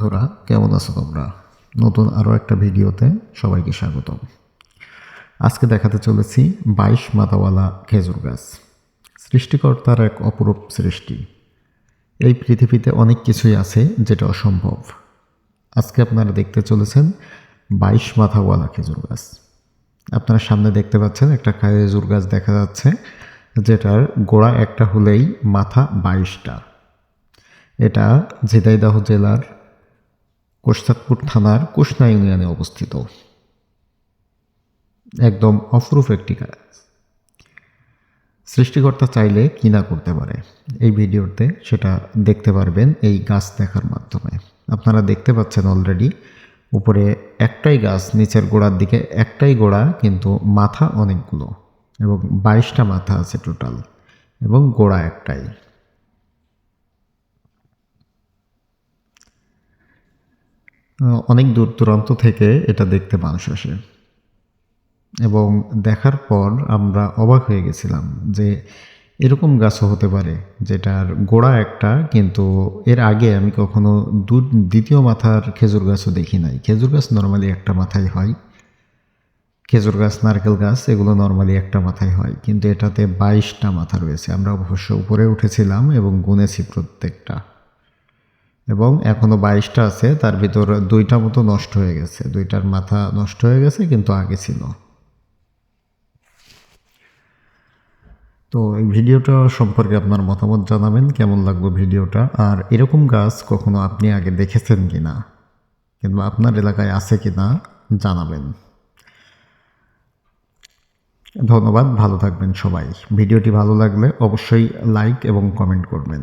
বন্ধুরা, কেমন আছো তোমরা? নতুন আরও একটা ভিডিওতে সবাইকে স্বাগতম। আজকে দেখাতে চলেছি বাইশ মাথাওয়ালা খেজুর গাছ। সৃষ্টিকর্তার এক অপরূপ সৃষ্টি। এই পৃথিবীতে অনেক কিছুই আছে যেটা অসম্ভব। আজকে আপনারা দেখতে চলেছেন বাইশ মাথাওয়ালা খেজুর গাছ। আপনারা সামনে দেখতে পাচ্ছেন একটা খেজুর গাছ দেখা যাচ্ছে, যেটার গোড়া একটা হলেই মাথা বাইশটা। এটা ঝিনাইদহ জেলার কোষাদপুর থানার কোষনা ইউনিয়নে অবস্থিত। একদম অপরূপ একটি গাছ সৃষ্টিকর্তা চাইলে কি না করতে পারে, এই ভিডিওতে সেটা দেখতে পারবেন এই গাছ দেখার মাধ্যমে। আপনারা দেখতে পাচ্ছেন অলরেডি উপরে একটাই গাছ, নিচের গোড়ার দিকে একটাই গোড়া, কিন্তু মাথা অনেকগুলো এবং বাইশটা মাথা আছে টোটাল এবং গোড়া একটাই। অনেক দূর দূরান্ত থেকে এটা দেখতে মানুষ আসে। এবং দেখার পর আমরা অবাক হয়ে গেছিলাম যে এরকম গাছও হতে পারে যেটার গোড়া একটা, কিন্তু এর আগে আমি কখনো দু দ্বিতীয় মাথার খেজুর গাছও দেখি নাই। খেজুর গাছ নর্মালি একটা মাথায় হয়। খেজুর গাছ, নারকেল গাছ, এগুলো নর্মালি একটা মাথায় হয়। কিন্তু এটাতে বাইশটা মাথা রয়েছে। আমরা অবশ্য উপরে উঠেছিলাম এবং গুনেছি প্রত্যেকটা। এবং এখনও বাইশটা আছে, তার ভিতর দুইটা মতো নষ্ট হয়ে গেছে। দুইটার মাথা নষ্ট হয়ে গেছে, কিন্তু আগে ছিল। তো এই ভিডিওটা সম্পর্কে আপনার মতামত জানাবেন, কেমন লাগবে ভিডিওটা, আর এরকম গাছ কখনো আপনি আগে দেখেছেন কি না কিংবা আপনার এলাকায় আছে কি না জানাবেন। ধন্যবাদ, ভালো থাকবেন সবাই। ভিডিওটি ভালো লাগলে অবশ্যই লাইক এবং কমেন্ট করবেন।